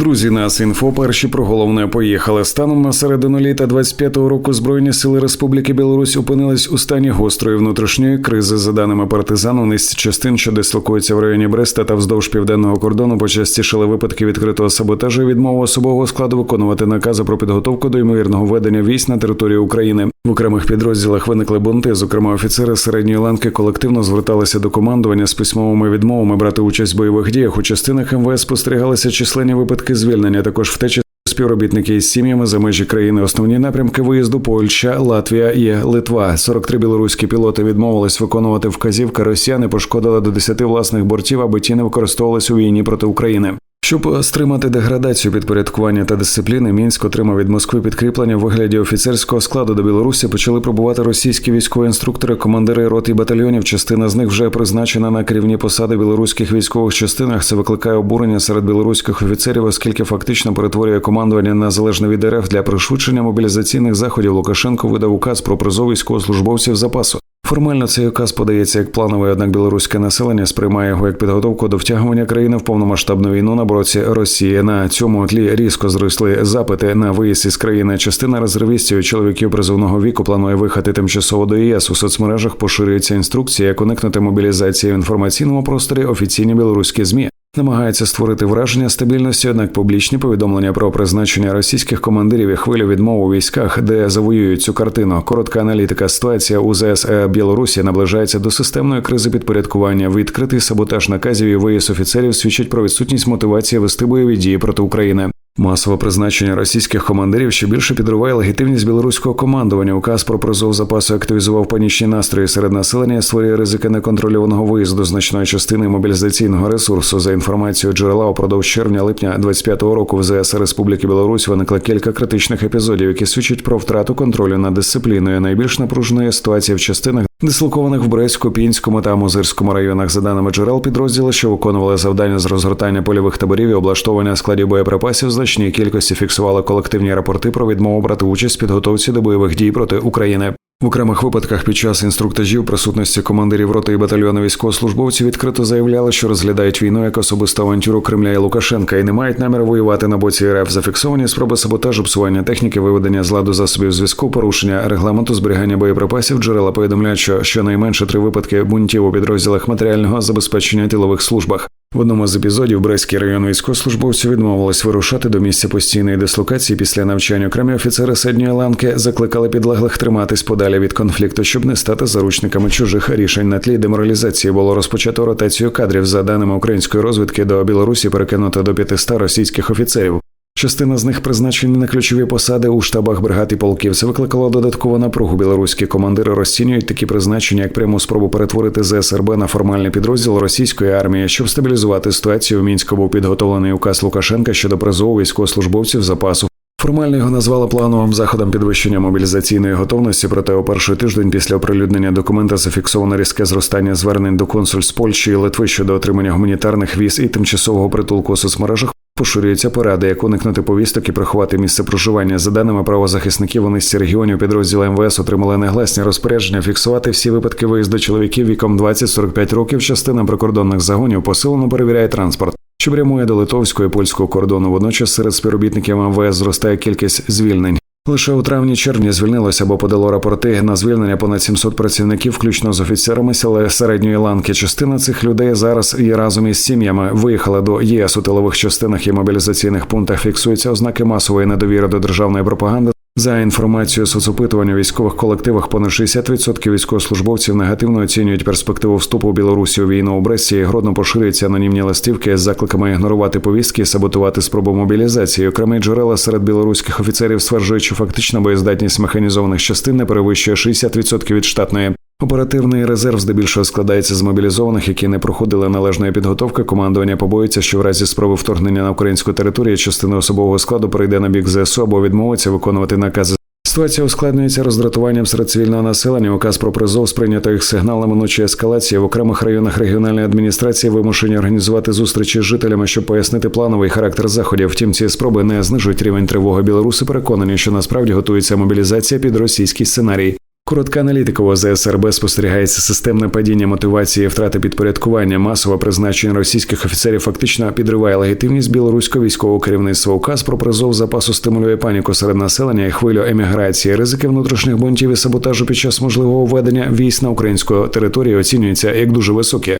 Друзі, нас інфо перші про головне поїхали. Станом на середину літа 25-го року Збройні сили Республіки Білорусь опинились у стані гострої внутрішньої кризи. За даними партизану, низці частин, що дислокуються в районі Бреста та вздовж південного кордону, почастішали випадки відкритого саботажу і відмови особового складу виконувати накази про підготовку до ймовірного ведення військ на території України. В окремих підрозділах виникли бунти. Зокрема, офіцери середньої ланки колективно зверталися до командування з письмовими відмовами брати участь в бойових діях. У частинах МВС спостерігалися численні випадки звільнення. Також втечі співробітники із сім'ями за межі країни. Основні напрямки виїзду Польща, Латвія і Литва. 43 білоруські пілоти відмовились виконувати вказівки. Росіяни пошкодили до 10 власних бортів, аби ті не використовувались у війні проти України. Щоб стримати деградацію підпорядкування та дисципліни, мінськ отримав від Москви підкріплення в вигляді офіцерського складу до Білорусі. Почали пробувати російські військові інструктори, командири рот і батальйонів. Частина з них вже призначена на керівні посади білоруських військових частинах. Це викликає обурення серед білоруських офіцерів, оскільки фактично перетворює командування на залежне від РФ для пришвидшення мобілізаційних заходів. Лукашенко видав указ про призов військовослужбовців запасу. Формально цей указ подається як плановий, однак білоруське населення сприймає його як підготовку до втягування країни в повномасштабну війну на боці Росії. На цьому тлі різко зросли запити на виїзд із країни. Частина резервістів і чоловіків призовного віку планує виїхати тимчасово до ЄС. У соцмережах поширюється інструкція, як уникнути мобілізації в інформаційному просторі офіційні білоруські змі. Намагається створити враження стабільності, однак публічні повідомлення про призначення російських командирів і хвилю відмов у військах, де завоюють цю картину. Коротка аналітика. Ситуація у ЗС Білорусі наближається до системної кризи підпорядкування. Відкритий саботаж наказів і виїзд офіцерів свідчить про відсутність мотивації вести бойові дії проти України. Масове призначення російських командирів ще більше підриває легітимність білоруського командування. Указ про призов запасу активізував панічні настрої серед населення, створює ризики неконтрольованого виїзду значної частини мобілізаційного ресурсу. За інформацією джерела упродовж червня-липня 25-го року в ЗС Республіки Білорусь виникло кілька критичних епізодів, які свідчать про втрату контролю над дисципліною. Найбільш напруженої ситуації в частинах. Дислокованих в Брестську, Пінському та Мозирському районах, за даними джерел, підрозділи, що виконували завдання з розгортання польових таборів і облаштовування складів боєприпасів, значній кількості фіксували колективні рапорти про відмову брати участь в підготовці до бойових дій проти України. В окремих випадках під час інструктажів присутності командирів роти і батальйону військовослужбовців відкрито заявляли, що розглядають війну як особисту авантюру Кремля і Лукашенка і не мають наміру воювати на боці РФ. Зафіксовані спроби саботажу, псування техніки, виведення з ладу засобів зв'язку, порушення регламенту зберігання боєприпасів. Джерела повідомляють, що щонайменше три випадки бунтів у підрозділах матеріального забезпечення тилових службах. В одному з епізодів Брестський район військовослужбовці відмовились вирушати до місця постійної дислокації після навчання. Окремі офіцери середньої ланки закликали підлеглих триматись подалі від конфлікту, щоб не стати заручниками чужих рішень. На тлі деморалізації було розпочато ротацію кадрів. За даними української розвідки, до Білорусі перекинуто до 500 російських офіцерів. Частина з них призначені на ключові посади у штабах бригад і полків. Це викликало додаткову напругу. Білоруські командири розцінюють такі призначення як пряму спробу перетворити ЗСРБ на формальний підрозділ російської армії, щоб стабілізувати ситуацію. В мінську був підготовлений указ Лукашенка щодо призову військовослужбовців запасу. Формально його назвали плановим заходом підвищення мобілізаційної готовності. Проте у перший тиждень після оприлюднення документа зафіксовано різке зростання звернень до консульств Польщі і Литви щодо отримання гуманітарних віз і тимчасового притулку у соцмережах. Поширюються поради, як уникнути повісток і приховати місце проживання. За даними правозахисників, у низці регіонів підрозділу МВС отримали негласні розпорядження фіксувати всі випадки виїзду чоловіків віком 20-45 років. Частина прикордонних загонів посилено перевіряє транспорт, що прямує до литовського і польського кордону. Водночас серед співробітників МВС зростає кількість звільнень. Лише у травні-червні звільнилося або подало рапорти на звільнення понад 700 працівників, включно з офіцерами села середньої ланки. Частина цих людей зараз і разом із сім'ями виїхала до ЄС у тилових частинах і мобілізаційних пунктах. Фіксуються ознаки масової недовіри до державної пропаганди. За інформацією соцопитування у військових колективах, понад 60% військовослужбовців негативно оцінюють перспективу вступу Білорусі у війну у Бресті. Гродно поширюються анонімні листівки з закликами ігнорувати повістки, саботувати спробу мобілізації. Окремі джерела серед білоруських офіцерів стверджують, що фактично боєздатність механізованих частин не перевищує 60% від штатної. Оперативний резерв здебільшого складається з мобілізованих, які не проходили належної підготовки. Командування побоїться, що в разі спроби вторгнення на українську територію частина особового складу перейде на бік ЗСУ або відмовиться виконувати накази. Ситуація ускладнюється роздратуванням серед цивільного населення. Указ про призов сприйнято їх сигналами ночі ескалації в окремих районах регіональної адміністрації вимушені організувати зустрічі з жителями, щоб пояснити плановий характер заходів. Втім, ці спроби не знижують рівень тривоги. Білоруси переконані, що насправді готується мобілізація під російський сценарій. Коротка аналітика у ЗСРБ спостерігається системне падіння мотивації, втрати підпорядкування, масове призначення російських офіцерів фактично підриває легітимність білоруського військового керівництва. Указ про призов запасу стимулює паніку серед населення і хвилю еміграції. Ризики внутрішніх бунтів і саботажу під час можливого введення військ на українську територію оцінюються як дуже високі.